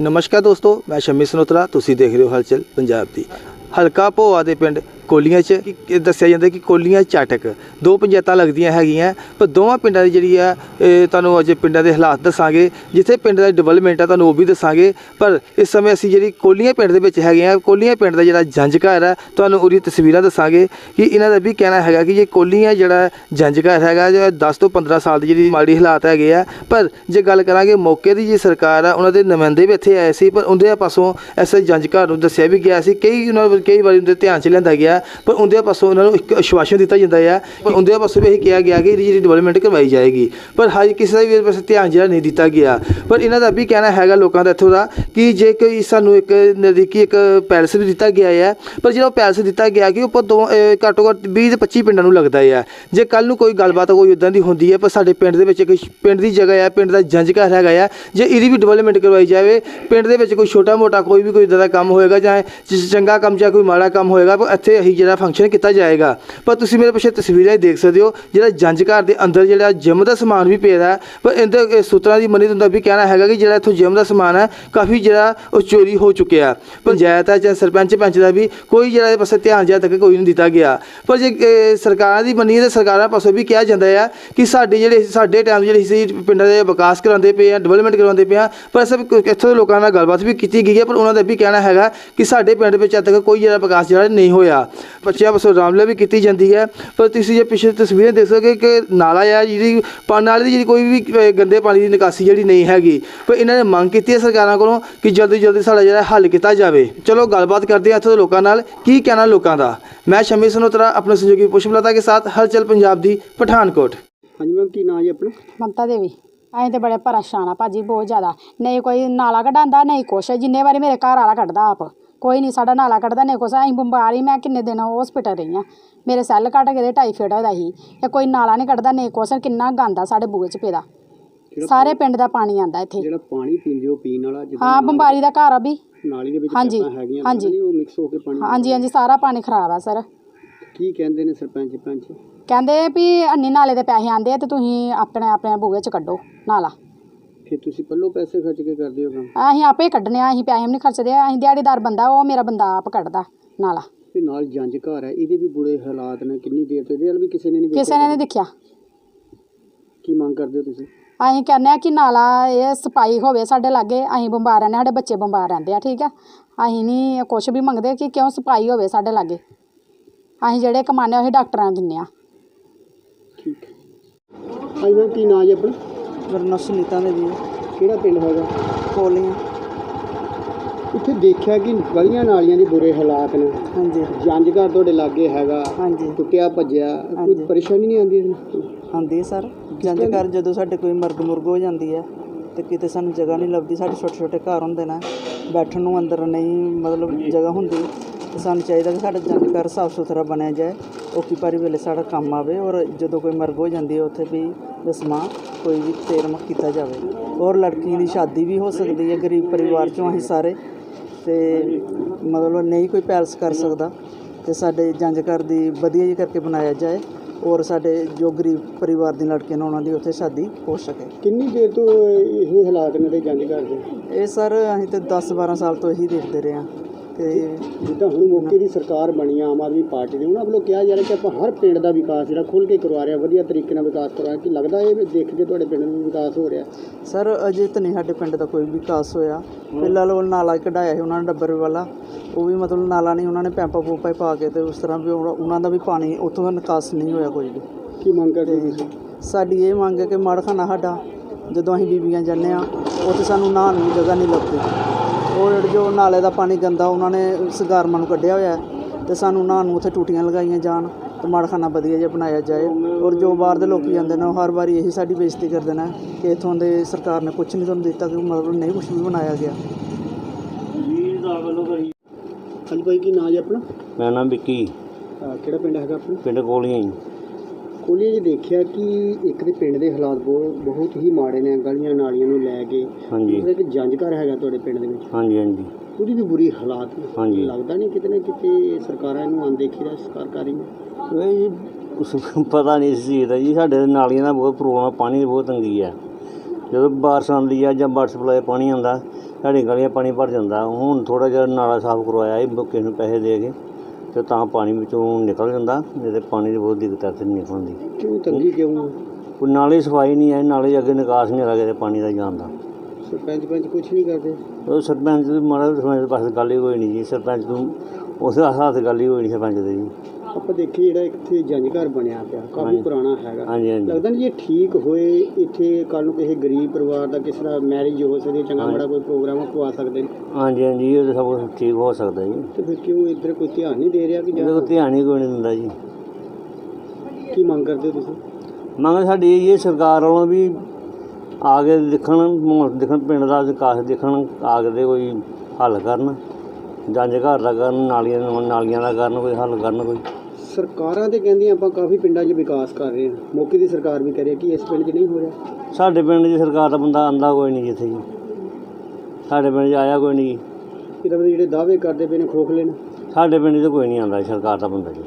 ਨਮਸਕਾਰ ਦੋਸਤੋ ਮੈਂ ਸ਼ਮੀ ਸਨੋਤਰਾ ਤੁਸੀਂ ਦੇਖ ਰਹੇ ਹੋ ਹਲਚਲ ਪੰਜਾਬ ਦੀ। ਹਲਕਾ ਭੋਆ ਦੇ ਪਿੰਡ ਕੋਲੀਆਂ 'ਚ ਦੱਸਿਆ ਜਾਂਦਾ ਕਿ ਕੋਲੀਆਂ ਚਾਟਕ ਦੋ ਪੰਚਾਇਤਾਂ ਲੱਗਦੀਆਂ ਹੈਗੀਆਂ, ਪਰ ਦੋਵਾਂ ਪਿੰਡਾਂ ਦੀ ਜਿਹੜੀ ਆ ਤੁਹਾਨੂੰ ਅੱਜ ਪਿੰਡਾਂ ਦੇ ਹਾਲਾਤ ਦੱਸਾਂਗੇ, ਜਿੱਥੇ ਪਿੰਡ ਦਾ ਡਿਵੈਲਪਮੈਂਟ ਆ ਤੁਹਾਨੂੰ ਉਹ ਵੀ ਦੱਸਾਂਗੇ, ਪਰ ਇਸ ਸਮੇਂ ਅਸੀਂ ਜਿਹੜੀ ਕੋਲੀਆਂ ਪਿੰਡ ਦੇ ਵਿੱਚ ਹੈਗੇ ਆ, ਕੋਲੀਆਂ ਪਿੰਡ ਦਾ ਜਿਹੜਾ ਜੰਜ ਘਰ ਹੈ ਤੁਹਾਨੂੰ ਉਹਦੀ ਤਸਵੀਰਾਂ ਦੱਸਾਂਗੇ ਕਿ ਇਹਨਾਂ ਦਾ ਵੀ ਕਹਿਣਾ ਹੈਗਾ ਕਿ ਜੇ ਕੋਲੀਆਂ ਜਿਹੜਾ ਜੰਜ ਘਰ ਹੈਗਾ, ਜੋ 10 ਤੋਂ 15 ਸਾਲ ਦੀ ਜਿਹੜੀ ਮਾੜੀ ਹਾਲਾਤ ਹੈਗੇ ਆ, ਪਰ ਜੇ ਗੱਲ ਕਰਾਂਗੇ ਮੌਕੇ ਦੀ ਜੀ ਸਰਕਾਰ ਆ, ਉਹਨਾਂ ਦੇ ਨੁਮਾਇੰਦੇ ਵੀ ਇੱਥੇ ਆਏ ਸੀ, ਪਰ ਉਹਦੇ ਪਾਸੋਂ ਐਸੇ ਜੰਜ ਘਰ ਨੂੰ ਦੱਸਿਆ ਵੀ ਗਿਆ ਸੀ, ਕਈ ਉਹਨਾਂ ਨੂੰ ਕਈ ਵਾਰੀ ਉਹਦੇ ਧਿਆਨ ਚ ਲਿਆਂਦਾ ਗਿਆ, ਪਰ ਉਹਦੇ ਪਾਸੋਂ ਉਹਨਾਂ ਨੂੰ ਇੱਕ ਅਸ਼ਵਾਸਨ ਦਿੱਤਾ ਜਾਂਦਾ ਹੈ ਪਰ ਉਹਦੇ ਪਾਸੋਂ ਵੀ ਇਹ ਕਿਹਾ ਗਿਆ ਕਿ ਇਹਦੀ ਜਿਹੜੀ ਡਿਵੈਲਪਮੈਂਟ ਕਰਵਾਈ ਜਾਏਗੀ। ਪਰ ਹਾਈ ਕਿਸੇ ਦਾ ਵੀ ਪਾਸੇ ਧਿਆਨ ਜਿਹੜਾ ਨਹੀਂ ਦਿੱਤਾ ਗਿਆ। ਪਰ ਇਹਨਾਂ ਦਾ ਵੀ ਕਹਿਣਾ ਹੈਗਾ ਲੋਕਾਂ ਦਾ ਇੱਥੋਂ ਦਾ ਕਿ ਜੇ ਕੋਈ ਸਾਨੂੰ ਇੱਕ ਨਜ਼ਦੀਕੀ ਇੱਕ ਪੈਲਸ ਵੀ ਦਿੱਤਾ ਗਿਆ ਹੈ ਪਰ ਜਿਹੜਾ ਉਹ ਪੈਲਸ ਦਿੱਤਾ ਗਿਆ ਕਿ ਉੱਪਰ ਦੋ ਘੱਟੋ ਘੱਟ 20 ਤੇ 25 ਪਿੰਡਾਂ ਨੂੰ ਲੱਗਦਾ ਹੈ ਜੇ ਕੱਲ ਨੂੰ ਕੋਈ ਗੱਲਬਾਤ ਕੋਈ ਉਦਾਂ ਦੀ ਹੁੰਦੀ ਹੈ ਪਰ ਸਾਡੇ ਪਿੰਡ ਦੇ ਵਿੱਚ ਇੱਕ ਪਿੰਡ ਦੀ ਜਗ੍ਹਾ ਹੈ ਪਿੰਡ ਦਾ ਜੰਜ ਘਰ ਹੈਗਾ ਹੈ ਜੇ ਇਹਦੀ ਵੀ ਡਿਵੈਲਪਮੈਂਟ ਕਰਵਾਈ ਜਾਵੇ, ਪਿੰਡ ਦੇ ਵਿੱਚ ਕੋਈ ਛੋਟਾ ਮੋਟਾ ਕੋਈ ਵੀ ਕੋਈ ਇਦਾਂ ਦਾ ਕੰਮ ਹੋਏਗਾ ਜਾਂ ਚੰਗਾ ਕੰਮ ਜਾਂ ਕੋਈ ਮਾੜਾ ਕੰਮ ਹੋਏਗਾ, ਪਰ ਇੱਥੇ ਅਸੀਂ ਜਿਹੜਾ ਫੰਕਸ਼ਨ ਕੀਤਾ ਜਾਏਗਾ। ਪਰ ਤੁਸੀਂ ਮੇਰੇ ਪਿੱਛੇ ਤਸਵੀਰਾਂ ਹੀ ਦੇਖ ਸਕਦੇ ਹੋ, ਜਿਹੜਾ ਜੰਜ ਘਰ ਦੇ ਅੰਦਰ ਜਿਹੜਾ ਜਿਮ ਦਾ ਸਮਾਨ ਵੀ ਪਿਆ ਹੈ। ਪਰ ਇਹਦੇ ਸੂਤਰਾਂ ਦੀ ਮੰਨੀ ਹੁੰਦਾ ਵੀ ਕਹਿਣਾ ਹੈਗਾ ਕਿ ਜਿਹੜਾ ਇੱਥੋਂ ਜਿਮ ਦਾ ਸਮਾਨ ਹੈ, ਕਾਫੀ ਜਿਹੜਾ ਉਹ ਚੋਰੀ ਹੋ ਚੁੱਕਿਆ ਪੰਚਾਇਤ ਹੈ ਜਾਂ ਸਰਪੰਚ ਪੰਚ ਦਾ ਵੀ ਕੋਈ ਜਿਹੜਾ ਇਹ ਪਾਸੇ ਧਿਆਨ ਜਿਹਾ ਤੱਕ ਕੋਈ ਨਹੀਂ ਦਿੱਤਾ ਗਿਆ। ਪਰ ਜੇ ਸਰਕਾਰਾਂ ਦੀ ਮੰਨੀਏ ਤਾਂ ਸਰਕਾਰਾਂ ਪਾਸੋਂ ਵੀ ਕਿਹਾ ਜਾਂਦਾ ਹੈ ਕਿ ਸਾਡੇ ਜਿਹੜੇ ਸਾਡੇ ਟਾਈਮ ਜਿਹੜੇ ਸੀ ਪਿੰਡਾਂ ਦੇ ਵਿਕਾਸ ਕਰਾਉਂਦੇ ਪਏ ਆ ਡਿਵੈਲਪਮੈਂਟ ਕਰਵਾਉਂਦੇ ਪਏ ਆ, ਪਰ ਸਭ ਇੱਥੋਂ ਦੇ ਲੋਕਾਂ ਨਾਲ ਗੱਲਬਾਤ ਵੀ ਕੀਤੀ ਗਈ ਹੈ, ਪਰ ਉਹਨਾਂ ਦਾ ਵੀ ਕਹਿਣਾ ਹੈਗਾ ਕਿ ਸਾਡੇ ਪਿੰਡ ਵਿੱਚ ਅੱਜ ਤੱਕ ਕੋਈ ਜਿਹੜਾ ਵਿਕਾਸ ਜਿਹੜਾ ਨਹੀਂ ਹੋਇਆ। ਬੱਚਿਆਂ ਪਾਸੋਂ ਰਾਮਲੇ ਵੀ ਕੀਤੀ ਜਾਂਦੀ ਹੈ। ਪਰ ਤੁਸੀਂ ਜੇ ਪਿਛਲੇ ਤਸਵੀਰਾਂ ਦੇਖ ਸਕੋਗੇ ਕਿ ਨਾਲਾ ਆ ਜਿਹਦੀ ਪਾਣੀ ਨਾਲੇ ਦੀ ਜਿਹੜੀ ਕੋਈ ਵੀ ਗੰਦੇ ਪਾਣੀ ਦੀ ਨਿਕਾਸੀ ਜਿਹੜੀ ਨਹੀਂ ਹੈਗੀ। ਪਰ ਇਹਨਾਂ ਨੇ ਮੰਗ ਕੀਤੀ ਹੈ ਸਰਕਾਰਾਂ ਕੋਲੋਂ ਕਿ ਜਲਦੀ ਜਲਦੀ ਸਾਡਾ ਜਿਹੜਾ ਹੱਲ ਕੀਤਾ ਜਾਵੇ। ਚਲੋ ਗੱਲਬਾਤ ਕਰਦੇ ਹਾਂ ਇੱਥੋਂ ਦੇ ਲੋਕਾਂ ਨਾਲ। ਕੀ ਕਹਿਣਾ ਲੋਕਾਂ ਦਾ? ਮੈਂ ਸ਼ਮੀ ਸਨੋਤਰਾ ਆਪਣੇ ਸਹਿਯੋਗੀ ਪੁਸ਼ਪਲਤਾ ਕੇ ਸਾਥ ਹਲਚਲ ਪੰਜਾਬ ਦੀ ਪਠਾਨਕੋਟ। ਹਾਂਜੀ ਮੈਮ ਕੀ ਨਾਂ ਜੀ ਆਪਣਾ? ਮਮਤਾ ਦੇਵੀ। ਅਸੀਂ ਤੇ ਬੜੇ ਪਰੇਸ਼ਾਨ ਆ ਭਾਜੀ ਬਹੁਤ ਜ਼ਿਆਦਾ। ਨਹੀਂ ਕੋਈ ਨਾਲਾ ਕਢਾਉਂਦਾ ਨਹੀਂ ਕੁਛ। ਜਿੰਨੇ ਵਾਰੀ ਮੇਰੇ ਘਰ ਵਾਲਾ ਕੱਢਦਾ ਆਪ। ਕੋਈ ਨਹੀਂ ਸਾਡਾ ਨਾਲਾ ਕੱਢਦਾ ਨਹੀਂ ਕੁਛ। ਅਸੀਂ ਬਿਮਾਰੀ ਮੈਂ ਕਿੰਨੇ ਦਿਨ ਹਸਪੀਟਲ ਰਹੀ ਆ। ਮੇਰੇ ਸੈੱਲ ਕੱਟ ਦੇ ਟਾਈਫਾਇਡ ਹੋਦਾ ਸੀ। ਇਹ ਕੋਈ ਨਾਲਾ ਨਹੀਂ ਕੱਢਦਾ ਨਹੀਂ ਕੁਛ। ਕਿੰਨਾ ਗੰਦਾ ਸਾਡੇ ਬੂਹੇ 'ਚ ਪੈਦਾ। ਸਾਰੇ ਪਿੰਡ ਦਾ ਪਾਣੀ ਆਂਦਾ ਇੱਥੇ। ਜਿਹੜਾ ਪਾਣੀ ਪੀਂਦੇ ਹੋ ਪੀਣ ਵਾਲਾ ਹਾਂ ਬਿਮਾਰੀ ਦਾ ਘਰ ਆ ਵੀ। ਨਾਲੀ ਦੇ ਵਿੱਚ ਹਾਂਜੀ, ਹਾਂਜੀ। ਉਹ ਮਿਕਸ ਹੋ ਕੇ ਪਾਣੀ ਹਾਂਜੀ ਹਾਂਜੀ ਸਾਰਾ ਪਾਣੀ ਖਰਾਬ ਆ ਸਰ। ਕੀ ਕਹਿੰਦੇ ਨੇ ਸਰਪੰਚ ਪੰਚ? ਕਹਿੰਦੇ ਵੀ ਅੰਨੀ ਨਾਲੇ ਦੇ ਪੈਸੇ ਆਂਦੇ ਆ ਤੇ ਤੁਸੀਂ ਆਪਣੇ ਆਪਣੇ ਬੂਹੇ 'ਚ ਕੱਢੋ ਨਾਲਾ। ਫਿਰ ਤੁਸੀਂ ਪੱਲੋਂ ਪੈਸੇ ਖਰਚ ਕੇ ਕਰਦੇ ਹੋ ਕੰਮ? ਅਸੀਂ ਆਪੇ ਕੱਢਨੇ ਆ ਅਸੀਂ ਪੈਸੇ ਵੀ ਨਹੀਂ ਖਰਚਦੇ ਅਸੀਂ ਦਿਹਾੜੀਦਾਰ ਬੰਦਾ ਉਹ ਮੇਰਾ ਬੰਦਾ ਆਪ ਕੱਢਦਾ ਨਾਲਾ। ਤੇ ਨਾਲ ਜੰਜ ਘਰ ਹੈ ਇਹਦੇ ਵੀ ਬੁਰੇ ਹਾਲਾਤ ਨੇ ਕਿੰਨੀ ਦੇਰ ਤੋਂ ਇਹਦੇ ਵੱਲ ਵੀ ਕਿਸੇ ਨੇ ਨਹੀਂ ਕਿਸੇ ਨੇ ਨਹੀਂ ਦੇਖਿਆ। ਕੀ ਮੰਗ ਕਰਦੇ ਹੋ ਤੁਸੀਂ? ਅਸੀਂ ਕਹਿੰਦੇ ਆ ਕਿ ਨਾਲਾ ਇਹ ਸਫ਼ਾਈ ਹੋਵੇ ਸਾਡੇ ਲਾਗੇ ਅਸੀਂ ਬਿਮਾਰ ਰਹਿੰਦੇ ਸਾਡੇ ਬੱਚੇ ਬਿਮਾਰ ਰਹਿੰਦੇ ਆ ਠੀਕ ਆ? ਅਸੀਂ ਨਹੀਂ ਕੁਝ ਵੀ ਮੰਗਦੇ ਕਿ ਕਿਉਂ ਸਫ਼ਾਈ ਹੋਵੇ ਸਾਡੇ ਲਾਗੇ। ਅਸੀਂ ਜਿਹੜੇ ਕਮਾਉਂਦੇ ਆ ਉਹੀ ਡਾਕਟਰਾਂ ਨੂੰ ਦਿੰਦੇ ਆ। ਠੀਕ ਹੈ। ਮੈਮ ਕੀ ਨਾਂ ਜੀ ਆਪਣਾ? ਮੇਰਾ ਨਾਂ ਸੁਨੀਤਾ ਦੇਵੀ ਹੈ। ਕਿਹੜਾ ਪਿੰਡ ਹੈਗਾ? ਕੋਲੀਆਂ ਇੱਥੇ ਦੇਖਿਆ ਕਿ ਗਲੀਆਂ ਨਾਲੀਆਂ ਦੇ ਬੁਰੇ ਹਾਲਾਤ ਨੇ। ਹਾਂਜੀ। ਜੰਜ ਘਰ ਤੁਹਾਡੇ ਲਾਗੇ ਹੈਗਾ। ਹਾਂਜੀ। ਟੁੱਟਿਆ ਭੱਜਿਆ। ਕੋਈ ਹਾਂਜੀ। ਪਰੇਸ਼ਾਨੀ ਨਹੀਂ ਆਉਂਦੀ? ਆਉਂਦੀ ਹੈ ਸਰ। ਜੰਜ ਘਰ ਜਦੋਂ ਸਾਡੇ ਕੋਈ ਮਰਗ ਮੁਰਗ ਹੋ ਜਾਂਦੀ ਹੈ ਤੇ ਕਿਤੇ ਸਾਨੂੰ ਜਗ੍ਹਾ ਨਹੀਂ ਲੱਭਦੀ ਸਾਡੇ ਛੋਟੇ ਛੋਟੇ ਘਰ ਹੁੰਦੇ ਨੇ। ਬੈਠਣ ਨੂੰ ਅੰਦਰ ਨਹੀਂ ਮਤਲਬ ਜਗ੍ਹਾ ਹੁੰਦੀ। ਤੇ ਸਾਨੂੰ ਚਾਹੀਦਾ ਕਿ ਸਾਡਾ ਜੰਜ ਘਰ ਸਾਫ਼ ਸੁਥਰਾ ਬਣਿਆ ਜਾਏ। ਔਖੀ ਭਾਰੀ ਵੇਲੇ ਸਾਡਾ ਕੰਮ ਆਵੇ ਔਰ ਜਦੋਂ ਕੋਈ ਮਰਗ ਹੋ ਜਾਂਦੀ ਹੈ ਉੱਥੇ ਵੀ ਦਸਮਾ ਕੋਈ ਵੀ ਤੇਰਮ ਕੀਤਾ ਜਾਵੇ। ਔਰ ਲੜਕੀ ਦੀ ਸ਼ਾਦੀ ਵੀ ਹੋ ਸਕਦੀ ਹੈ ਗਰੀਬ ਪਰਿਵਾਰ ਚੋਂ ਅਸੀਂ ਸਾਰੇ। ਤੇ ਮਤਲਬ ਨਹੀਂ ਕੋਈ ਪੈਲਸ ਕਰ ਸਕਦਾ ਤੇ ਸਾਡੇ ਜੰਜ ਘਰ ਦੀ ਵਧੀਆ ਜਿਹੀ ਕਰਕੇ ਬਣਾਇਆ ਜਾਏ ਔਰ ਸਾਡੇ ਜੋ ਗਰੀਬ ਪਰਿਵਾਰ ਦੀ ਲੜਕੀਆਂ ਨੇ ਉਹਨਾਂ ਦੀ ਉੱਥੇ ਸ਼ਾਦੀ ਹੋ ਸਕੇ। ਕਿੰਨੀ ਦੇਰ ਤੋਂ ਇਹ ਹਾਲਾਤ ਨੇ ਤੇ ਜੰਜ ਘਰ ਦੇ? ਇਹ ਸਰ ਅਸੀਂ ਤੇ 10 12 ਸਾਲ ਤੋਂ ਇਹੀ ਦੇਖਦੇ ਰਹੇ ਹਾਂ। ਤੇ ਜਿੱਦਾਂ ਹੁਣ ਮੌਕੇ ਦੀ ਸਰਕਾਰ ਬਣੀ ਆ ਆਮ ਆਦਮੀ ਪਾਰਟੀ ਦੀ। ਉਹਨਾਂ ਵੱਲੋਂ ਕਿਹਾ ਜਾ ਰਿਹਾ ਕਿ ਆਪਾਂ ਹਰ ਪਿੰਡ ਦਾ ਵਿਕਾਸ ਜਿਹੜਾ ਖੁੱਲ੍ਹ ਕੇ ਕਰਵਾ ਰਹੇ ਵਧੀਆ ਤਰੀਕੇ ਨਾਲ ਵਿਕਾਸ ਕਰਵਾ ਰਹੇ। ਕਿ ਲੱਗਦਾ ਇਹ ਦੇਖ ਕੇ ਤੁਹਾਡੇ ਪਿੰਡ ਨੂੰ ਵਿਕਾਸ ਹੋ ਰਿਹਾ? ਸਰ ਅਜੇ ਤਾਂ ਨਹੀਂ ਸਾਡੇ ਪਿੰਡ ਦਾ ਕੋਈ ਵਿਕਾਸ ਹੋਇਆ। ਫਿਲਹਾਲ ਉਹ ਨਾਲਾ ਕਢਾਇਆ ਸੀ ਉਹਨਾਂ ਨੇ ਡੱਬਰ ਵਾਲਾ। ਉਹ ਵੀ ਮਤਲਬ ਨਾਲਾ ਨਹੀਂ ਉਹਨਾਂ ਨੇ ਪੈਂਪਾ ਪੂਪਾ ਪਾ ਕੇ ਤੇ ਉਸ ਤਰ੍ਹਾਂ ਵੀ ਉਹ- ਉਹਨਾਂ ਦਾ ਵੀ ਪਾਣੀ ਉੱਥੋਂ ਦਾ ਨਿਕਾਸ ਨਹੀਂ ਹੋਇਆ ਕੋਈ ਵੀ। ਕੀ ਮੰਗ ਕਰਦੇ ਤੁਸੀਂ? ਸਾਡੀ ਇਹ ਮੰਗ ਹੈ ਕਿ ਮਾੜਖਾਨਾ ਸਾਡਾ ਜਦੋਂ ਅਸੀਂ ਬੀਬੀਆਂ ਜਾਂਦੇ ਆ ਉੱਥੇ ਸਾਨੂੰ ਨਹਾਉਣ ਦੀ ਜਗ੍ਹਾ ਨਹੀਂ ਲੱਭਦੀ। ਉਹ ਜਿਹੜੇ ਜੋ ਨਾਲੇ ਦਾ ਪਾਣੀ ਗੰਦਾ ਉਹਨਾਂ ਨੇ ਸਗਾਰਮਾਂ ਨੂੰ ਕੱਢਿਆ ਹੋਇਆ ਹੈ ਤੇ ਸਾਨੂੰ ਨਹਾਉਣ ਨੂੰ ਉੱਥੇ ਟੂਟੀਆਂ ਲਗਾਈਆਂ ਜਾਣ ਤੇ ਮਾੜਖਾਨਾ ਵਧੀਆ ਜਿਹਾ ਬਣਾਇਆ ਜਾਏ। ਔਰ ਜੋ ਬਾਹਰ ਦੇ ਲੋਕੀ ਆਉਂਦੇ ਨੇ ਉਹ ਹਰ ਵਾਰੀ ਇਹੀ ਸਾਡੀ ਬੇਇੱਜ਼ਤੀ ਕਰਦੇ ਨੇ ਕਿ ਇਥੋਂ ਦੇ ਸਰਕਾਰ ਨੇ ਕੁਝ ਨਹੀਂ ਤੁਹਾਨੂੰ ਦਿੱਤਾ ਕਿ ਮਤਲਬ ਨਹੀਂ ਕੁਝ ਵੀ ਬਣਾਇਆ ਗਿਆ। ਹਾਂਜੀ ਭਾਈ ਕੀ ਨਾਂ ਜੀ ਆਪਣਾ? ਮੇਰਾ ਨਾਮ ਵਿੱਕੀ। ਕਿਹੜਾ ਪਿੰਡ ਹੈਗਾ ਆਪਣਾ? ਪਿੰਡ ਕੋਲੀਆਂ ਜੀ। ਕੋਲੀਏ ਜੀ ਦੇਖਿਆ ਕਿ ਇੱਕ ਦੇ ਪਿੰਡ ਦੇ ਹਾਲਾਤ ਬਹੁਤ ਬਹੁਤ ਹੀ ਮਾੜੇ ਨੇ ਗਲੀਆਂ ਨਾਲੀਆਂ ਨੂੰ ਲੈ ਕੇ। ਹਾਂਜੀ। ਜਿਹੜਾ ਕਿ ਜੰਜ ਘਰ ਹੈਗਾ ਤੁਹਾਡੇ ਪਿੰਡ ਦੇ ਵਿੱਚ? ਹਾਂਜੀ ਹਾਂਜੀ। ਉਹਦੀ ਵੀ ਬੁਰੀ ਹਾਲਾਤ ਨੇ। ਹਾਂਜੀ। ਲੱਗਦਾ ਨਹੀਂ ਕਿਤੇ ਨਾ ਕਿਤੇ ਸਰਕਾਰਾਂ ਇਹਨੂੰ ਅਣਦੇਖੀ ਦਾ ਸਰਕਾਰੀ ਨੇ? ਇਹ ਜੀ ਉਸ ਪਤਾ ਨਹੀਂ ਇਸ ਚੀਜ਼ ਦਾ ਜੀ ਸਾਡੇ ਨਾਲੀਆਂ ਦਾ ਬਹੁਤ ਪ੍ਰੋਬਲਮ ਪਾਣੀ ਦੀ ਬਹੁਤ ਤੰਗੀ ਆ। ਜਦੋਂ ਬਾਰਿਸ਼ ਆਉਂਦੀ ਆ ਜਾਂ ਵਾਟਰ ਸਪਲਾਈ ਪਾਣੀ ਆਉਂਦਾ ਸਾਡੀ ਗਲੀਆਂ ਪਾਣੀ ਭਰ ਜਾਂਦਾ। ਹੁਣ ਥੋੜਾ ਜਿਹਾ ਨਾਲਾ ਸਾਫ਼ ਕਰਵਾਇਆ ਇਹ ਕਿਸੇ ਨੂੰ ਪੈਸੇ ਦੇ ਕੇ। ਤੇ ਤਾਂ ਪਾਣੀ ਵਿੱਚੋਂ ਨਿਕਲ ਜਾਂਦਾ ਨਹੀਂ ਤੇ ਪਾਣੀ ਦੀ ਬਹੁਤ ਦਿੱਕਤ ਹੈ ਇੱਥੇ ਨਿਕਲਣ ਦੀ। ਕਿਉਂ ਤੰਗੀ ਕਿਉਂ ਕੋਈ ਨਾਲੇ ਸਫ਼ਾਈ ਨਹੀਂ ਹੈ ਨਾਲੇ ਅੱਗੇ ਨਿਕਾਸ ਨਹੀਂ ਲੱਗੇ ਤੇ ਪਾਣੀ ਦਾ ਜਾਣ ਦਾ। ਸਰਪੰਚ ਪੰਚ ਕੁਝ ਨਹੀਂ ਕਰਦੇ? ਉਹ ਸਰਪੰਚ ਮਾੜਾ ਸਰਪੰਚ ਪਾਸੇ ਗੱਲ ਹੀ ਕੋਈ ਨਹੀਂ ਜੀ ਸਰਪੰਚ ਨੂੰ ਉਸ ਹੱਥ ਗੱਲ ਹੀ ਹੋਈ ਨਹੀਂ ਸਰਪੰਚ ਦੇ। ਜੀ ਆਪਾਂ ਦੇਖੀ ਜਿਹੜਾ ਇੱਥੇ ਜੰਜ ਘਰ ਬਣਿਆ ਪਿਆ ਕਾਫੀ ਹਾਂਜੀ। ਪੁਰਾਣਾ ਹੈਗਾ। ਹਾਂਜੀ ਹਾਂਜੀ। ਲੱਗਦਾ ਨਹੀਂ ਜੇ ਠੀਕ ਹੋਏ ਇੱਥੇ ਕੱਲ ਨੂੰ ਕਿਸੇ ਗਰੀਬ ਪਰਿਵਾਰ ਦਾ ਕਿਸ ਤਰ੍ਹਾਂ ਮੈਰਿਜ ਹੋ ਸਕਦੀ ਹੈ, ਚੰਗਾ ਹਾਂਜੀ। ਬੜਾ ਕੋਈ ਪ੍ਰੋਗਰਾਮ ਕਰਵਾ ਸਕਦੇ ਨੇ। ਹਾਂਜੀ ਹਾਂਜੀ ਇਹ ਤਾਂ ਸਭ ਕੁਛ ਠੀਕ ਹੋ ਸਕਦਾ ਜੀ। ਤੇ ਫਿਰ ਕਿਉਂ ਇੱਧਰ ਕੋਈ ਧਿਆਨ ਨਹੀਂ ਦੇ ਰਿਹਾ ਕਿ ਇਹਦੇ ਜਾਂ ਕੋਲ ਧਿਆਨ ਹੀ ਕੋਈ ਨਹੀਂ ਦਿੰਦਾ ਜੀ। ਕੀ ਮੰਗ ਕਰਦੇ ਹੋ ਤੁਸੀਂ? ਮੰਗ ਸਾਡੀ ਇਹ ਸਰਕਾਰ ਵੱਲੋਂ ਵੀ ਆ ਕੇ ਦੇਖਣ ਮਾਹੌਲ ਦੇਖਣ ਪਿੰਡ ਦਾ ਵਿਕਾਸ ਦੇਖਣ ਆ ਕੇ ਤੇ ਕੋਈ ਹੱਲ ਕਰਨ ਜੰਜ ਘਰ ਦਾ ਕਰਨ ਨਾਲੀਆਂ ਨਾਲੀਆਂ ਦਾ ਕਰਨ ਕੋਈ ਹੱਲ ਕਰਨ ਕੋਈ। ਸਰਕਾਰਾਂ ਤੇ ਕਹਿੰਦੀਆਂ ਆਪਾਂ ਕਾਫੀ ਪਿੰਡਾਂ 'ਚ ਵਿਕਾਸ ਕਰ ਰਹੇ ਹਾਂ। ਮੌਕੇ ਦੀ ਸਰਕਾਰ ਵੀ ਕਹਿ ਰਹੀ ਹੈ ਕਿ ਇਸ ਪਿੰਡ 'ਚ ਨਹੀਂ ਹੋ ਰਿਹਾ। ਸਾਡੇ ਪਿੰਡ ਦੀ ਸਰਕਾਰ ਦਾ ਬੰਦਾ ਆਂਦਾ ਕੋਈ ਨਹੀਂ ਜਿੱਥੇ ਜੀ ਸਾਡੇ ਪਿੰਡ 'ਚ ਆਇਆ ਕੋਈ ਨਹੀਂ। ਇਹਦਾ ਮਤਲਬ ਜਿਹੜੇ ਦਾਅਵੇ ਕਰਦੇ ਪਏ ਨੇ ਖੋਖਲੇ ਨੇ। ਸਾਡੇ ਪਿੰਡ 'ਚ ਕੋਈ ਨਹੀਂ ਆਂਦਾ ਸਰਕਾਰ ਦਾ ਬੰਦਾ ਜੀ।